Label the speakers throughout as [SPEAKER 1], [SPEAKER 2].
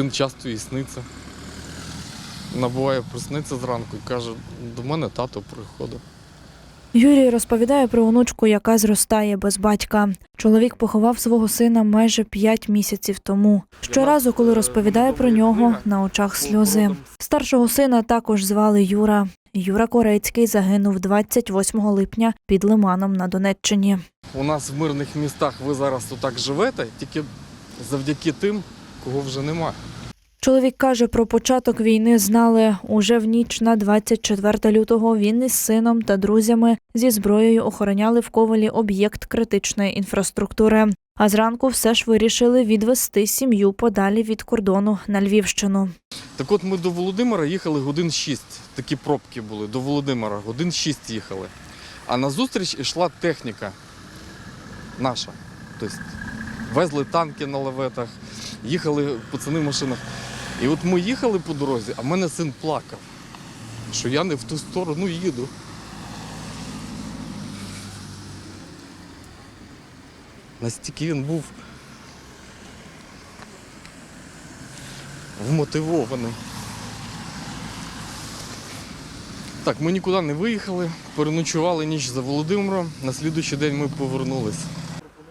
[SPEAKER 1] Син часто їй сниться. Вона буває просниться зранку і каже, до мене тато приходить.
[SPEAKER 2] Юрій розповідає про онучку, яка зростає без батька. Чоловік поховав свого сина майже п'ять місяців тому. Щоразу, коли розповідає про нього, на очах сльози. Старшого сина також звали Юра. Юра Корецький загинув 28 липня під Лиманом на Донеччині.
[SPEAKER 1] У нас в мирних містах ви зараз отак живете, тільки завдяки тим, кого вже немає.
[SPEAKER 2] Чоловік каже, про початок війни знали уже в ніч на 24 лютого. Він із сином та друзями зі зброєю охороняли в ковалі об'єкт критичної інфраструктури. А зранку все ж вирішили відвести сім'ю подалі від кордону на Львівщину.
[SPEAKER 1] Так от ми до Володимира їхали годин 6. Такі пробки були до Володимира, годин 6 їхали. А назустріч йшла техніка наша. Тобто везли танки на лаветах, їхали пацани в машинах. І от ми їхали по дорозі, а в мене син плакав, що я не в ту сторону їду. Настільки він був вмотивований. Так, ми нікуди не виїхали, переночували ніч за Володимиром. На слідуючий день ми повернулись.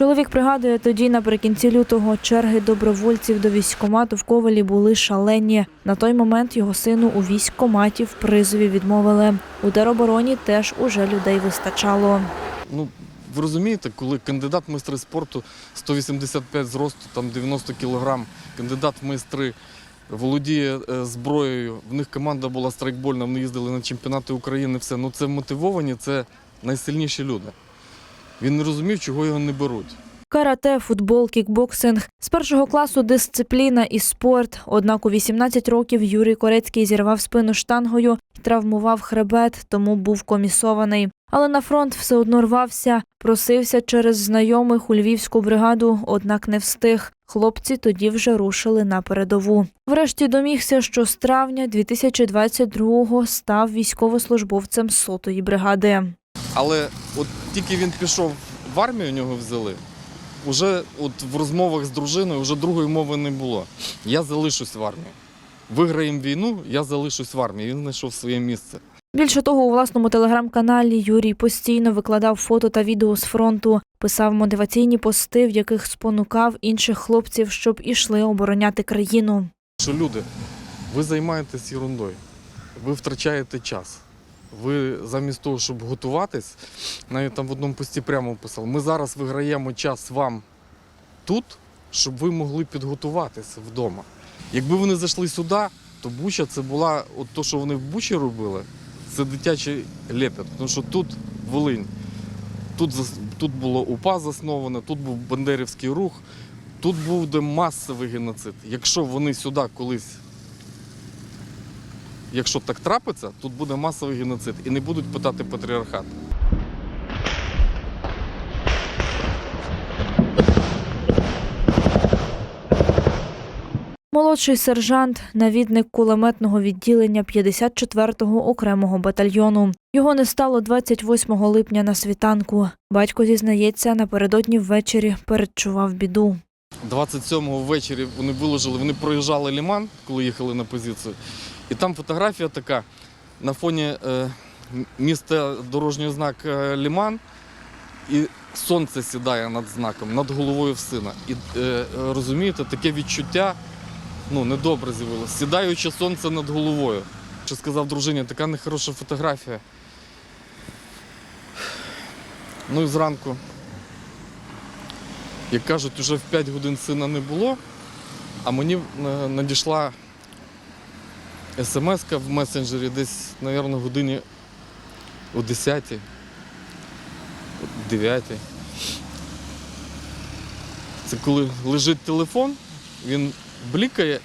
[SPEAKER 2] Чоловік пригадує, тоді наприкінці лютого черги добровольців до військкомату в Ковалі були шалені. На той момент його сину у військкоматі в призові відмовили. У теробороні теж уже людей вистачало.
[SPEAKER 1] Ну, ви розумієте, коли кандидат майстри спорту 185 зросту, там 90 кілограм, кандидат майстри володіє е, зброєю, в них команда була страйкбольна, вони їздили на чемпіонати України, все. Ну це мотивовані, це найсильніші люди. Він не розумів, чого його не беруть.
[SPEAKER 2] Карате, футбол, кікбоксинг з першого класу дисципліна і спорт. Однак у 18 років Юрій Корецький зірвав спину штангою і травмував хребет, тому був комісований. Але на фронт все одно рвався, просився через знайомих у львівську бригаду, однак не встиг. Хлопці тоді вже рушили на передову. Врешті домігся, що з травня 2022-го став військовослужбовцем сотої бригади.
[SPEAKER 1] Але от тільки він пішов в армію, нього взяли. Уже от в розмовах з дружиною вже другої мови не було. Я залишусь в армії. Виграємо війну, я залишусь в армії. Він знайшов своє місце.
[SPEAKER 2] Більше того, у власному телеграм-каналі Юрій постійно викладав фото та відео з фронту, писав мотиваційні пости, в яких спонукав інших хлопців, щоб ішли обороняти країну.
[SPEAKER 1] Що люди, ви займаєтесь ерундою, ви втрачаєте час. Ви замість того, щоб готуватись, навіть там в одному пості прямо писав, ми зараз виграємо час вам тут, щоб ви могли підготуватися вдома. Якби вони зайшли сюди, то Буча це була, от то, що вони в Бучі робили, це дитячий лепет. Тому що тут Волинь, тут, тут було УПА засноване, тут був Бандерівський рух, тут буде масовий геноцид. Якщо вони сюди колись, якщо так трапиться, тут буде масовий геноцид і не будуть питати патріархат.
[SPEAKER 2] Молодший сержант, навідник кулеметного відділення 54-го окремого батальйону. Його не стало 28 липня на світанку. Батько зізнається, напередодні ввечері передчував біду.
[SPEAKER 1] 27-го ввечері вони виложили, вони проїжджали ліман, коли їхали на позицію. І там фотографія така на фоні е, міста дорожній знак е, Ліман, і сонце сідає над знаком, над головою в сина. І е, розумієте, таке відчуття ну, недобре з'явилося. Сідаюче сонце над головою. Що сказав дружині, така нехороша фотографія. Ну і зранку як кажуть, вже в 5 годин сина не було, а мені е, надійшла смс в месенджері десь, мабуть, годині о 10 9 Це коли лежить телефон, він блікає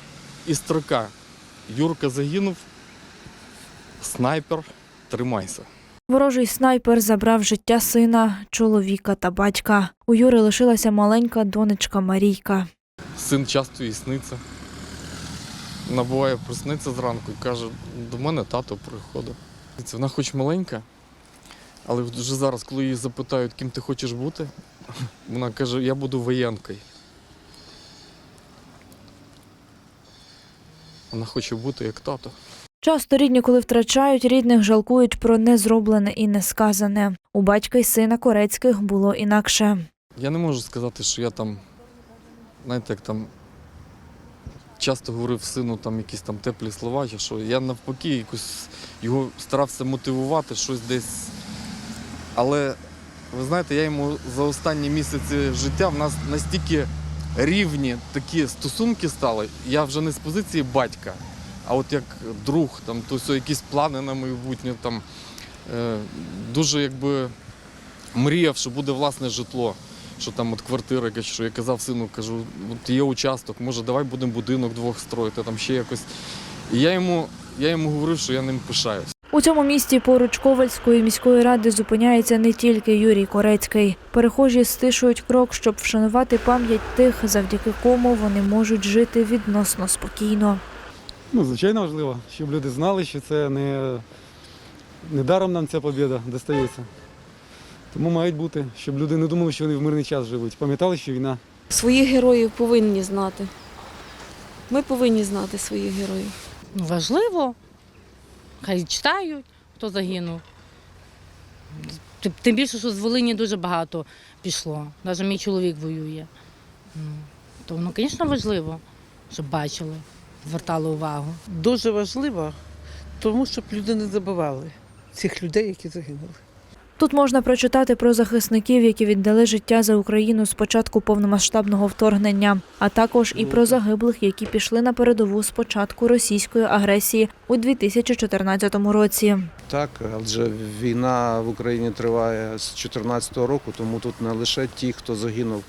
[SPEAKER 1] і строка. Юрка загинув, снайпер, тримайся.
[SPEAKER 2] Ворожий снайпер забрав життя сина, чоловіка та батька. У Юри лишилася маленька донечка Марійка.
[SPEAKER 1] Син часто їй сниться. Вона буває зранку і каже, до мене тато приходить. Це Вона хоч маленька, але вже зараз, коли її запитають, ким ти хочеш бути, вона каже, я буду воєнкою. Вона хоче бути як тато.
[SPEAKER 2] Часто рідні, коли втрачають рідних, жалкують про незроблене і несказане. У батька й сина Корецьких було інакше.
[SPEAKER 1] Я не можу сказати, що я там, знаєте, як там часто говорив сину там якісь там теплі слова, що я навпаки якось його старався мотивувати, щось десь. Але ви знаєте, я йому за останні місяці життя в нас настільки рівні такі стосунки стали. Я вже не з позиції батька, а от як друг, там, то все, якісь плани на майбутнє, там, е, дуже якби мріяв, що буде власне житло що там от квартира, якась, що я казав сину, кажу, от є участок, може давай будемо будинок двох строїти, там ще якось. І я йому, я йому говорив, що я ним пишаюсь.
[SPEAKER 2] У цьому місті поруч Ковальської міської ради зупиняється не тільки Юрій Корецький. Перехожі стишують крок, щоб вшанувати пам'ять тих, завдяки кому вони можуть жити відносно спокійно.
[SPEAKER 3] Ну, звичайно, важливо, щоб люди знали, що це не, не даром нам ця побіда достається. Тому мають бути, щоб люди не думали, що вони в мирний час живуть. Пам'ятали, що війна
[SPEAKER 4] Своїх героїв повинні знати. Ми повинні знати своїх героїв.
[SPEAKER 5] Ну, Важливо. Хай читають, хто загинув. Тим- більше, що з Волині дуже багато пішло. Навіть мій чоловік воює. Ну, То воно, звісно, важливо, щоб бачили, звертали увагу.
[SPEAKER 6] дуже важливо, тому щоб люди не забували цих людей, які загинули.
[SPEAKER 2] Тут можна прочитати про захисників, які віддали життя за Україну з початку повномасштабного вторгнення, а також і про загиблих, які пішли на передову з початку російської агресії у 2014 році.
[SPEAKER 7] Так, адже війна в Україні триває з 2014 року, тому тут не лише ті, хто загинув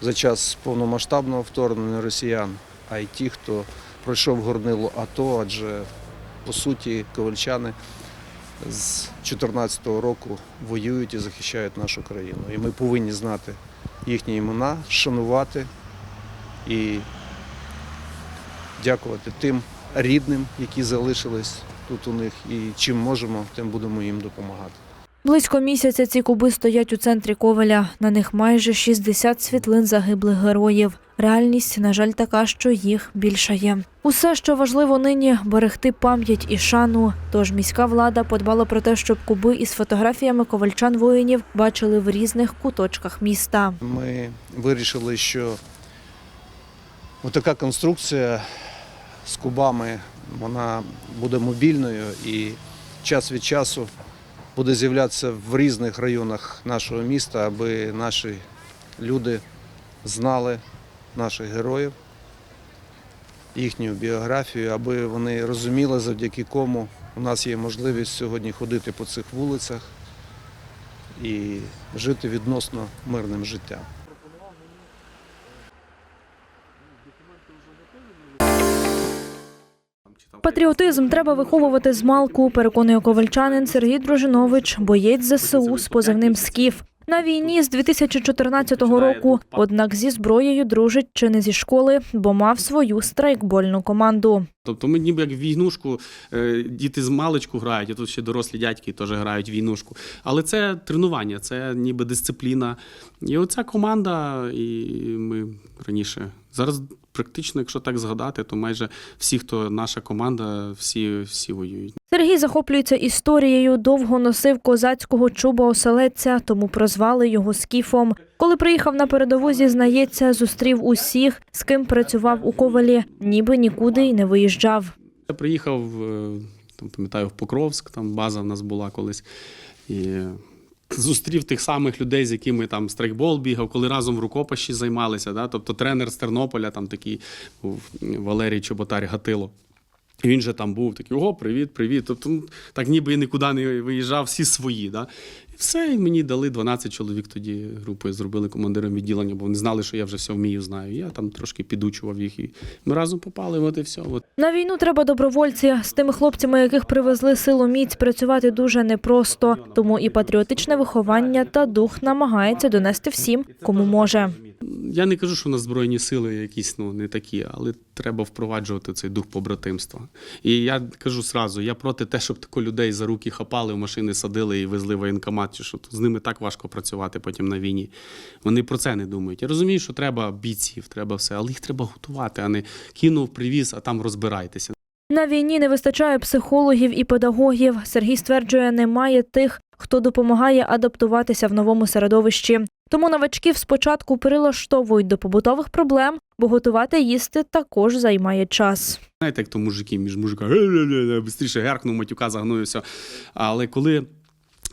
[SPEAKER 7] за час повномасштабного вторгнення росіян, а й ті, хто пройшов горнило АТО, адже по суті ковальчани з 2014 року воюють і захищають нашу країну. І ми повинні знати їхні імена, шанувати і дякувати тим рідним, які залишились тут у них, і чим можемо, тим будемо їм допомагати.
[SPEAKER 2] Близько місяця ці куби стоять у центрі Ковеля. На них майже 60 світлин загиблих героїв. Реальність, на жаль, така, що їх більшає. Усе, що важливо нині, берегти пам'ять і шану. Тож міська влада подбала про те, щоб куби із фотографіями ковальчан воїнів бачили в різних куточках міста.
[SPEAKER 7] Ми вирішили, що така конструкція з кубами вона буде мобільною і час від часу буде з'являтися в різних районах нашого міста, аби наші люди знали наших героїв, їхню біографію, аби вони розуміли, завдяки кому у нас є можливість сьогодні ходити по цих вулицях і жити відносно мирним життям.
[SPEAKER 2] Патріотизм треба виховувати з малку, переконує ковальчанин Сергій Дружинович, боєць ЗСУ з позивним Скіф. На війні з 2014 року, однак зі зброєю дружить чи не зі школи, бо мав свою страйкбольну команду.
[SPEAKER 8] Тобто ми ніби як в війнушку, е, діти з маличку грають, а тут ще дорослі дядьки теж грають в війнушку. Але це тренування, це ніби дисципліна. І оця команда, і ми раніше. Зараз практично, якщо так згадати, то майже всі, хто наша команда, всі, всі воюють.
[SPEAKER 2] Сергій захоплюється історією, довго носив козацького чуба оселедця, тому прозвали його скіфом. Коли приїхав на передову, зізнається, зустрів усіх, з ким працював у ковалі, ніби нікуди й не виїжджав.
[SPEAKER 8] Я приїхав, е, там, пам'ятаю, в Покровськ, там база в нас була колись. І зустрів тих самих людей, з якими там страйкбол бігав, коли разом в рукопаші займалися. Да? Тобто тренер з Тернополя, там такий був Валерій Чоботар Гатило. І він же там був такий: ого, привіт, привіт. Тобто, ну, так ніби і нікуди не виїжджав, всі свої. Да? І все, і мені дали 12 чоловік тоді групою, зробили командиром відділення, бо вони знали, що я вже все вмію, знаю. Я там трошки підучував їх, і ми разом попали, от і все. От.
[SPEAKER 2] На війну треба добровольці. З тими хлопцями, яких привезли силу міць, працювати дуже непросто. Тому і патріотичне виховання та дух намагається донести всім, кому може.
[SPEAKER 8] Я не кажу, що у нас збройні сили якісь ну не такі, але треба впроваджувати цей дух побратимства. І я кажу сразу, я проти те, щоб тако людей за руки хапали, в машини садили і везли воєнкомат, чи що з ними так важко працювати потім на війні. Вони про це не думають. Я розумію, що треба бійців, треба все, але їх треба готувати, а не кинув, привіз, а там розбирайтеся.
[SPEAKER 2] На війні не вистачає психологів і педагогів. Сергій стверджує, немає тих, хто допомагає адаптуватися в новому середовищі. Тому новачків спочатку прилаштовують до побутових проблем, бо готувати їсти також займає час.
[SPEAKER 8] Знаєте, як то мужики між мужиками швидше геркнув, матюка загнув. Але коли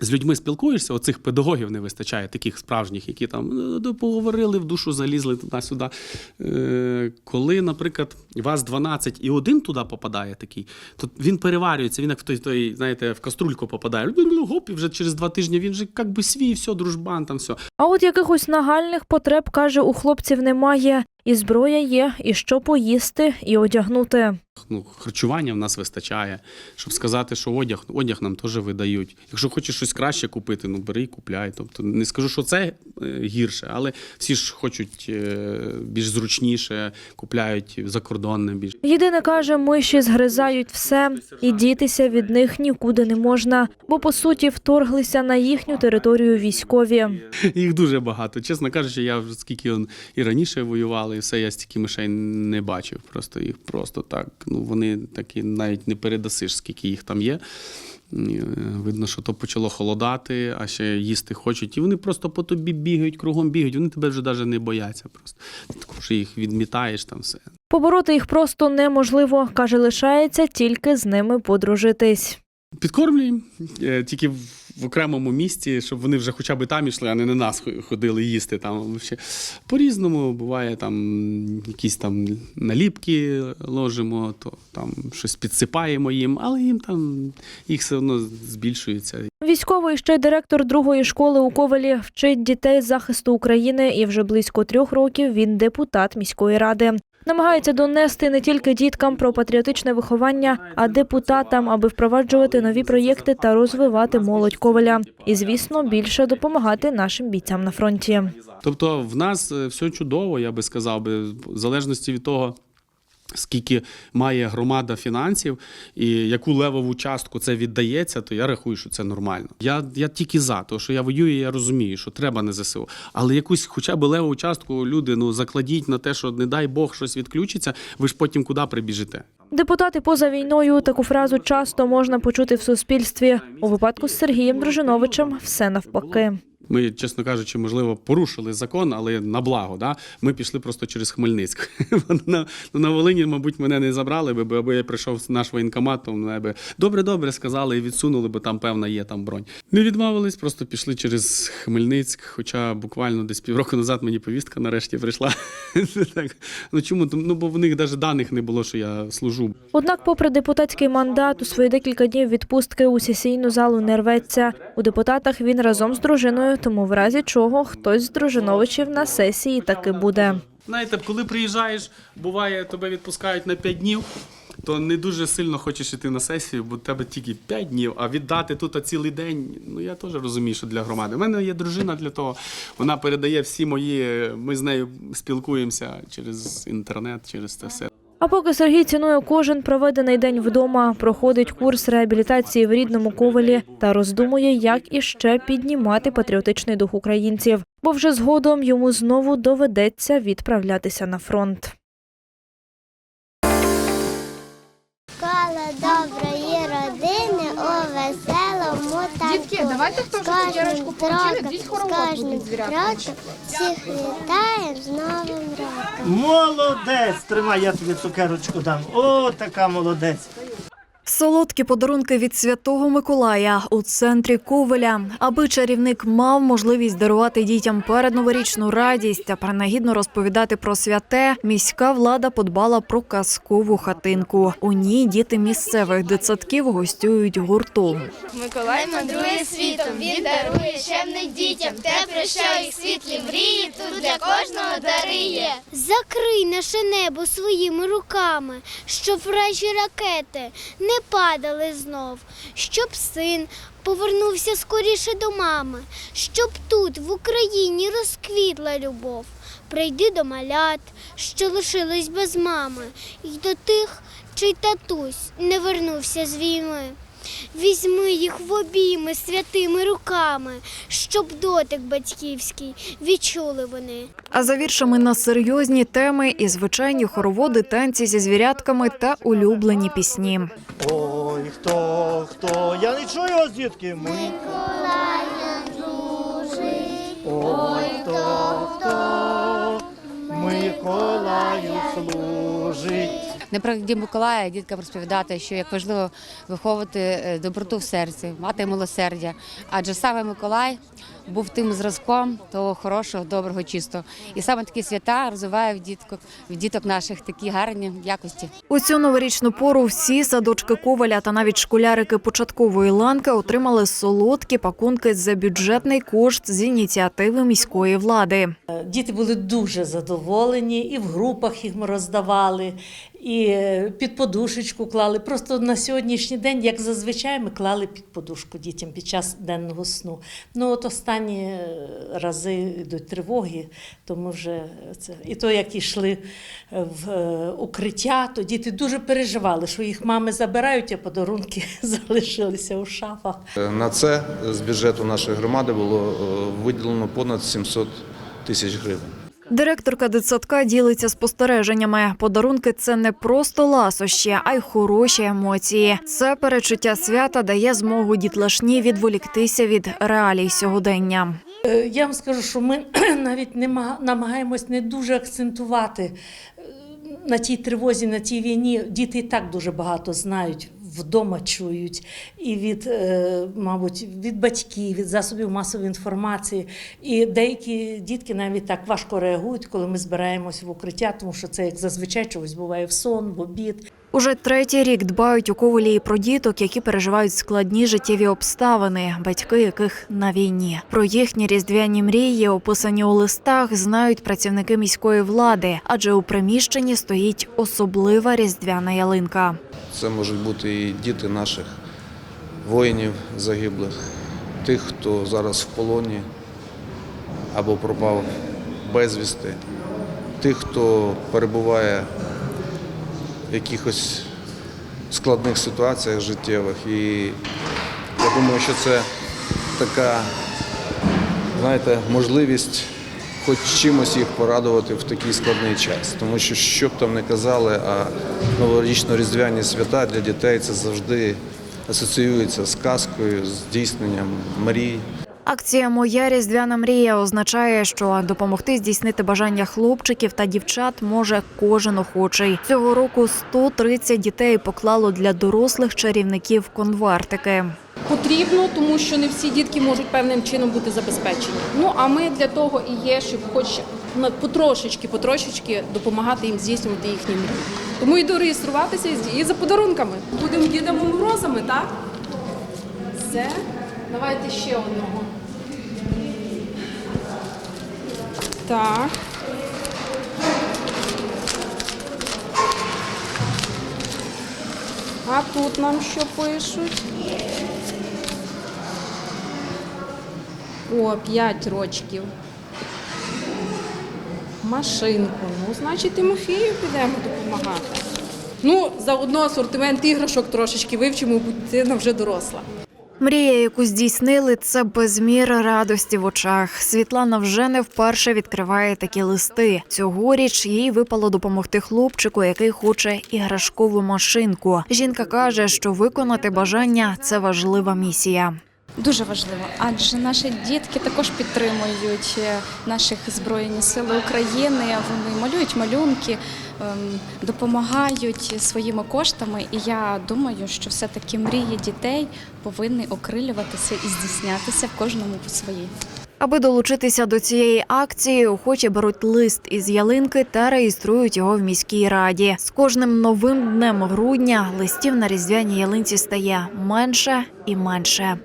[SPEAKER 8] з людьми спілкуєшся, оцих педагогів не вистачає, таких справжніх, які там ну, поговорили, в душу залізли туди-сюди. Е, коли, наприклад, вас 12 і один туди попадає такий, то він переварюється, він як в той, той знаєте, в каструльку попадає. Гоп, і вже через два тижні він же як би свій, все, дружбан, там все.
[SPEAKER 2] А от якихось нагальних потреб, каже, у хлопців немає. І зброя є, і що поїсти, і одягнути.
[SPEAKER 8] Ну, харчування в нас вистачає. Щоб сказати, що одяг, одяг нам теж видають. Якщо хочеш щось краще купити, ну бери і купляй. Тобто не скажу, що це е, гірше, але всі ж хочуть е, більш зручніше, купляють закордонне більш.
[SPEAKER 2] Єдине каже, миші згризають все, і дітися від них нікуди не можна, бо по суті вторглися на їхню територію військові.
[SPEAKER 8] Їх дуже багато. Чесно кажучи, я вже скільки і раніше воювали, і все, я стільки мишей не бачив. Просто їх просто так. Ну вони такі навіть не передасиш, скільки їх там є. Е, Видно, що то почало холодати, а ще їсти хочуть. І вони просто по тобі бігають, кругом бігають. Вони тебе вже навіть не бояться. Просто ти також їх відмітаєш там все.
[SPEAKER 2] Побороти їх просто неможливо, каже, лишається тільки з ними подружитись.
[SPEAKER 8] Підкормлюємо е, тільки в окремому місці, щоб вони вже хоча б там ішли, а не на нас ходили їсти. Там по-різному буває там якісь там наліпки ложимо, то там щось підсипаємо їм, але їм там їх все одно збільшується.
[SPEAKER 2] Військовий ще директор другої школи у Ковалі вчить дітей захисту України, і вже близько трьох років він депутат міської ради. Намагається донести не тільки діткам про патріотичне виховання, а депутатам, аби впроваджувати нові проєкти та розвивати молодь Коваля. І, звісно, більше допомагати нашим бійцям на фронті.
[SPEAKER 8] Тобто в нас е, все чудово, я би сказав би, в залежності від того. Скільки має громада фінансів і яку левову частку це віддається, то я рахую, що це нормально. Я, я тільки за, тому що я воюю, я розумію, що треба на ЗСУ. Але якусь хоча б левову частку люди ну закладіть на те, що не дай Бог щось відключиться, ви ж потім куди прибіжите?
[SPEAKER 2] Депутати поза війною таку фразу часто можна почути в суспільстві. У випадку з Сергієм Дружиновичем все навпаки.
[SPEAKER 8] Ми, чесно кажучи, можливо, порушили закон, але на благо. Да? Ми пішли просто через Хмельницьк. на, на Волині, мабуть, мене не забрали би, аби я прийшов в наш воєнкомат, то мене би добре, добре сказали і відсунули, бо там певна є там бронь. Не відмовились, просто пішли через Хмельницьк. Хоча буквально десь півроку назад мені повістка нарешті прийшла. так. Ну чому? Ну бо в них навіть даних не було, що я служу.
[SPEAKER 2] Однак, попри депутатський мандат, у свої декілька днів відпустки у сесійну залу не рветься. У депутатах він разом з дружиною, тому в разі чого хтось з дружиновичів на сесії таки буде.
[SPEAKER 8] Знаєте, коли приїжджаєш, буває, тебе відпускають на 5 днів, то не дуже сильно хочеш іти на сесію, бо в тебе тільки 5 днів, а віддати тут цілий день. Ну я теж розумію, що для громади. У мене є дружина для того. Вона передає всі мої. Ми з нею спілкуємося через інтернет, через це все.
[SPEAKER 2] А поки Сергій цінує кожен проведений день вдома, проходить курс реабілітації в рідному ковалі та роздумує, як іще піднімати патріотичний дух українців, бо вже згодом йому знову доведеться відправлятися на фронт.
[SPEAKER 9] Давайте хто вже
[SPEAKER 10] З
[SPEAKER 9] цукерочку
[SPEAKER 10] кожним
[SPEAKER 9] получили, діть хоровод
[SPEAKER 10] кожним
[SPEAKER 9] звіряти.
[SPEAKER 10] всіх вітаємо з Новим роком.
[SPEAKER 11] Молодець! Тримай, я тобі цукерочку дам. О, така молодець.
[SPEAKER 12] Солодкі подарунки від святого Миколая у центрі Ковеля, аби чарівник мав можливість дарувати дітям передноворічну радість та принагідно розповідати про святе. Міська влада подбала про казкову хатинку. У ній діти місцевих дитсадків гостюють гуртом.
[SPEAKER 9] Миколай
[SPEAKER 10] Мандрує світом, він дарує чемним дітям, те, що їх світлі мрії, тут для кожного дариє. Закрий наше небо своїми руками, щоб вражі ракети не падали знов, щоб син повернувся скоріше до мами, щоб тут, в Україні, розквітла любов. Прийди до малят, що лишились без мами, і до тих, чий татусь не вернувся з війни. Візьми їх в обійми святими руками, щоб дотик батьківський відчули вони.
[SPEAKER 12] А за віршами на серйозні теми і звичайні хороводи, танці зі звірятками та улюблені пісні.
[SPEAKER 11] Ой, хто, хто, я не чую вас, дітки. Ми... Ой, хто, хто, Миколаю служить.
[SPEAKER 9] Не про Дім Миколая діткам розповідати, що як важливо виховувати е, доброту в серці, мати милосердя. Адже саме Миколай був тим зразком того хорошого, доброго, чистого. І саме такі свята розвиває в діток, в діток наших такі гарні якості.
[SPEAKER 12] У цю новорічну пору всі садочки Коваля та навіть школярики початкової ланки отримали солодкі пакунки за бюджетний кошт з ініціативи міської влади.
[SPEAKER 13] Діти були дуже задоволені, і в групах їх ми роздавали, і е, під подушечку клали. Просто на сьогоднішній день, як зазвичай, ми клали під подушку дітям під час денного сну. Ну от останні е, рази йдуть тривоги, то ми вже це. І то, як йшли в е, укриття, то діти дуже переживали, що їх мами забирають, а подарунки залишилися у шафах.
[SPEAKER 7] На це з бюджету нашої громади було виділено понад 700 тисяч гривень.
[SPEAKER 12] Директорка дитсадка ділиться спостереженнями. Подарунки це не просто ласощі, а й хороші емоції. Це перечуття свята дає змогу дітлашні відволіктися від реалій сьогодення.
[SPEAKER 13] Е, Я вам скажу, що ми навіть не ма- намагаємось не дуже акцентувати е, на тій тривозі, на тій війні. Діти і так дуже багато знають. Вдома чують і від, е, мабуть, від батьків, від засобів масової інформації. І деякі дітки навіть так важко реагують, коли ми збираємось в укриття, тому що це як зазвичай чогось буває в сон, в обід.
[SPEAKER 12] Уже третій рік дбають у Ковелі і про діток, які переживають складні життєві обставини, батьки яких на війні. Про їхні різдвяні мрії, описані у листах, знають працівники міської влади, адже у приміщенні стоїть особлива різдвяна ялинка.
[SPEAKER 7] Це можуть бути і діти наших воїнів загиблих, тих, хто зараз в полоні або пропав безвісти, тих, хто перебуває в якихось складних ситуаціях життєвих. І я думаю, що це така, знаєте, можливість хоч чимось їх порадувати в такий складний час. Тому що, що б там не казали, а новорічно-різдвяні свята для дітей це завжди асоціюється з казкою, з здійсненням мрій.
[SPEAKER 12] Акція Моя різдвяна мрія означає, що допомогти здійснити бажання хлопчиків та дівчат може кожен охочий. Цього року 130 дітей поклало для дорослих чарівників конвертики.
[SPEAKER 14] Потрібно, тому що не всі дітки можуть певним чином бути забезпечені. Ну а ми для того і є, щоб хоч потрошечки, потрошечки допомагати їм здійснювати їхні мрії. Тому йду реєструватися і за подарунками. Будемо дідами морозами, так? Все. Давайте ще одного. Так. А тут нам що пишуть? О, 5 рочків. Машинку. Ну, значить, Тимофію підемо допомагати. Ну, заодно асортимент іграшок трошечки вивчимо, бо дитина вже доросла.
[SPEAKER 12] Мрія, яку здійснили, це безмір радості в очах. Світлана вже не вперше відкриває такі листи. Цьогоріч їй випало допомогти хлопчику, який хоче іграшкову машинку. Жінка каже, що виконати бажання це важлива місія.
[SPEAKER 15] Дуже важливо, адже наші дітки також підтримують е, наших збройні сили України. Вони малюють малюнки, ем, допомагають своїми коштами. І я думаю, що все-таки мрії дітей повинні окрилюватися і здійснятися в кожному по своїй.
[SPEAKER 12] Аби долучитися до цієї акції, охочі беруть лист із ялинки та реєструють його в міській раді. З кожним новим днем грудня листів на різдвяній ялинці стає менше і менше.